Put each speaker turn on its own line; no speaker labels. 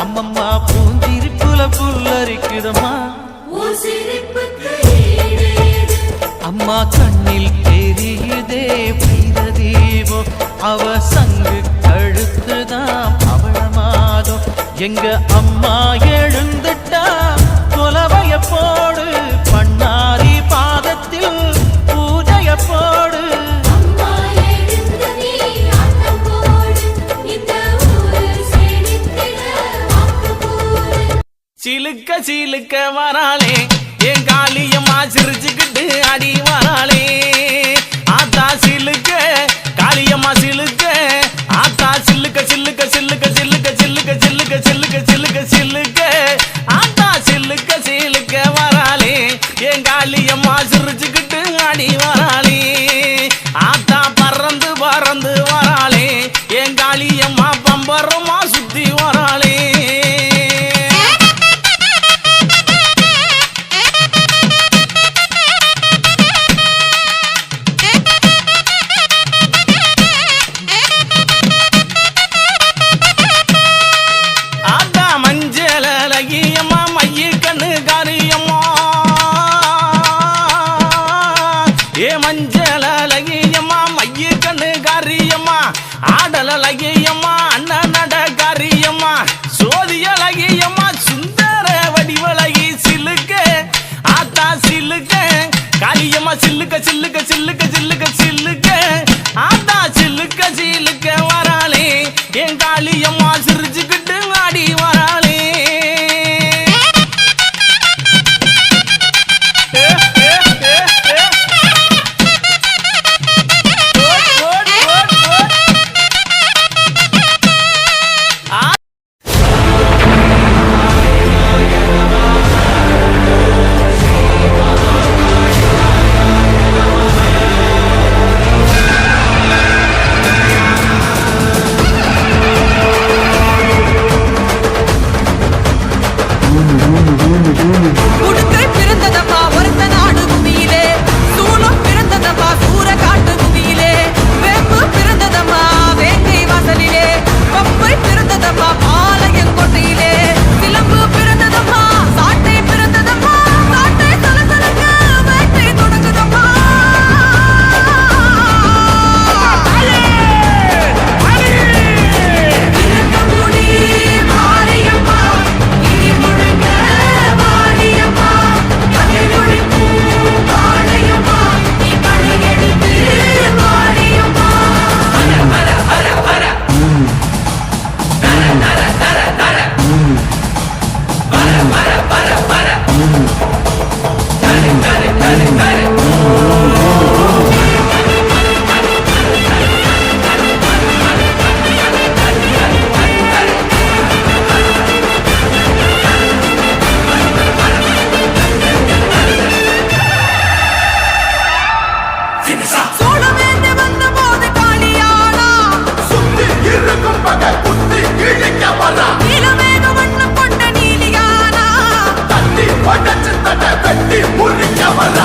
அம்மம்மா பூஞ்சிருப்புல புல்லரிக்குதம்மா. அம்மா கண்ணில் தெரியுதே பிற தீபம் அவ சங்கு கழுத்துதான் அவள மாதம் எங்க அம்மா எழுந்துட்டா கொலவைய போடு
சீலுக்க வராளே. Come on.